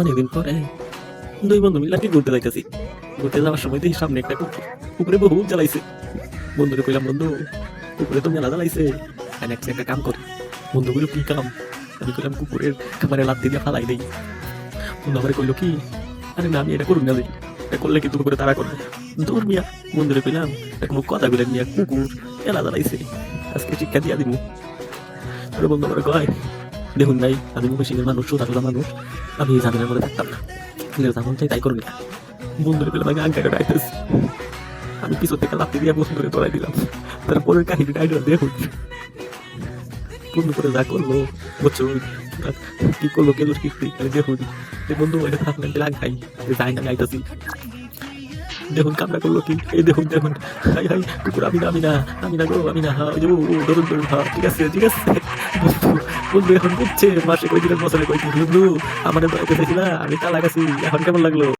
অনেকদিন পরে দুই বন্ধু মিলে কি ঘুরতে যাইতেছি। ঘুরতে যাওয়ার সময় দেখি সামনে একটা কুকুরে। বহু জ্বালাইছে বন্ধুরে কইলাম, বন্ধু, কুকুরে তো মেলা জ্বালাইছে। আর একটা একটা কাম করে। বন্ধুগুলো কি কাম? আমি কইলাম, কুকুরের খাবারে লাত্তি দিয়ে ফালাই দেই। বন্ধু আমার কইলো, কি? আরে না, আমি এটা করুন না এটা করলে কিন্তু কুকুরে তারা করবে? দূর মিয়া। বন্ধুরে কইলাম এটা কোনো কথা বলে মিয়া কুকুর মেলা জ্বালাইছে। আজকে শিক্ষা দিয়া দিব বন্ধু আমার কয় দেখুন ভাই, আমি মুখে মানুষ সোজা মানুষ। আমি এই ঝামেলার মধ্যে থাকতাম না। নিজের যেমন চাই তাই করুন না। বন্ধুরে পেলাম আগে আঙ্কাটা ডাইতেছি আমি পিছন থেকে লাফতে দিয়ে বন্ধুরে দৌড়াই দিলাম। তারপরের কাহিনী ডাইটা দেখুন। বন্ধু করে যা করল বুঝছ কি করল কেলোর কি দেখুন। বন্ধু, এটা থাকলেন লাগ খাই যাই না গাইতেছি দেখুন, কামড়া করল কি? এই দেখুন দেখুন। হাই হাই, কুকুর, আমি না আমি না আমি না গো, আমি না হ্যাঁ ওই যে ধরুন ধরুন হা ঠিক আছে ঠিক আছে। বন্ধু বন্ধু এখন বুঝছে মাসে কই দিলেন বছরে কই দিলেন বন্ধু আমার দয়া করেছিল আমি তালা গেছি এখন কেমন লাগল?